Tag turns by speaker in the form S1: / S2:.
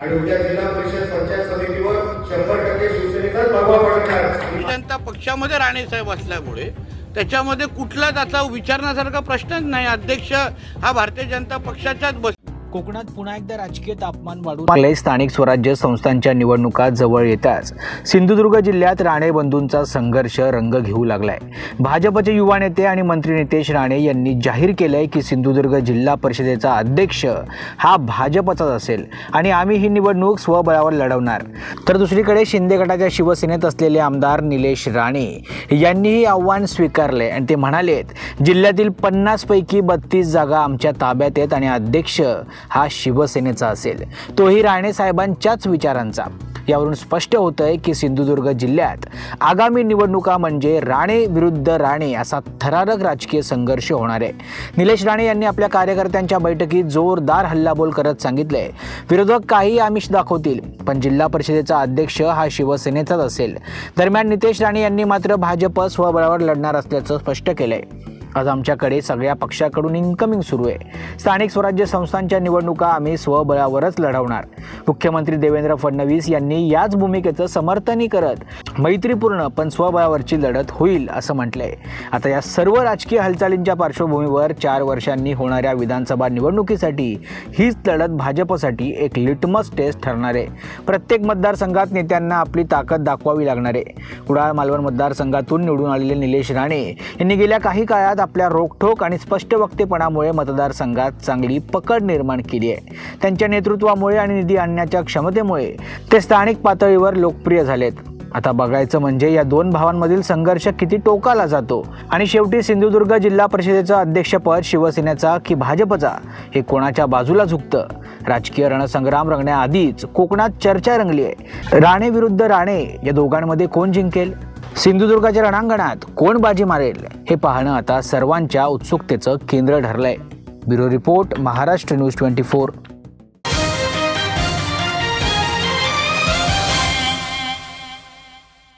S1: आणि उद्या जिल्हा परिषद पंचायत समितीवर शंभर टक्के शिवसेनेचाच भगवा पडणार.
S2: जनता पक्षामध्ये राणे साहेब असल्यामुळे त्याच्यामध्ये कुठलाच आता विचारण्यासारखा प्रश्नच नाही. अध्यक्ष हा भारतीय जनता पक्षाच्याच बस
S3: कोकणात पुन्हा एकदा राजकीय तापमान वाढू लागले स्थानिक स्वराज्य संस्थांच्या निवडणुका जवळ येताच सिंधुदुर्ग जिल्ह्यात राणे बंधूंचा संघर्ष रंग घेऊ लागलाय. भाजपचे युवा नेते आणि मंत्री नितेश राणे यांनी जाहीर केलंय की सिंधुदुर्ग जिल्हा परिषदेचा अध्यक्ष हा भाजपचाच असेल आणि आम्ही ही निवडणूक स्वबळावर लढवणार. तर दुसरीकडे शिंदे गटाच्या शिवसेनेत असलेले आमदार निलेश राणे यांनीही आव्हान स्वीकारले आणि ते म्हणालेत जिल्ह्यातील पन्नास पैकी बत्तीस जागा आमच्या ताब्यात आहेत आणि अध्यक्ष हा शिवसेनेचा असेल. तोही राणे साहेबांच्याच विचारांचा. यावरून स्पष्ट होतंय की सिंधुदुर्ग जिल्ह्यात आगामी निवडणुका म्हणजे राणे विरुद्ध राणे असा थरारक राजकीय संघर्ष होणार आहे. निलेश राणे यांनी आपल्या कार्यकर्त्यांच्या बैठकीत जोरदार हल्लाबोल करत सांगितले विरोधक काही आमिष दाखवतील पण जिल्हा परिषदेचा अध्यक्ष हा शिवसेनेचाच असेल. दरम्यान नितेश राणे यांनी मात्र भाजप स्वबळावर लढणार असल्याचं स्पष्ट केलंय. आज आमच्याकडे सगळ्या पक्षाकडून इन्कमिंग सुरू आहे. स्थानिक स्वराज्य संस्थांच्या निवडणुका आम्ही स्वबळावरच लढवणार. मुख्यमंत्री देवेंद्र फडणवीस यांनी याच भूमिकेचं समर्थनही करत मैत्रीपूर्ण पण स्वबळावरची लढत होईल असं म्हटलंय. आता या सर्व राजकीय हालचालींच्या पार्श्वभूमीवर चार वर्षांनी होणाऱ्या विधानसभा निवडणुकीसाठी हीच लढत भाजपसाठी एक लिटमस टेस्ट ठरणार आहे. प्रत्येक मतदारसंघात नेत्यांना आपली ताकद दाखवावी लागणार आहे. कुडाळ मालवण मतदारसंघातून निवडून आलेले निलेश राणे यांनी गेल्या काही काळात आपल्या रोखठोक आणि स्पष्ट वक्तेपणामुळे मतदारसंघात चांगली पकड निर्माण केली आहे. त्यांच्या नेतृत्वामुळे आणि निधी आणण्याच्या क्षमतेमुळे ते स्थानिक पातळीवर लोकप्रिय झालेत. आता बघायचं म्हणजे या दोन भावांमधील संघर्ष किती टोकाला जातो आणि शेवटी सिंधुदुर्ग जिल्हा परिषदेचं अध्यक्षपद शिवसेनेचा की भाजपचा हे कोणाच्या बाजूला झुकतं? राजकीय रणसंग्राम रंगण्याआधीच कोकणात चर्चा रंगली आहे. राणे विरुद्ध राणे या दोघांमध्ये कोण जिंकेल? सिंधुदुर्गाच्या रणांगणात कोण बाजी मारेल? हे पाहणं आता सर्वांच्या उत्सुकतेचं केंद्र ठरलंय. Bureau report Maharashtra news twenty four.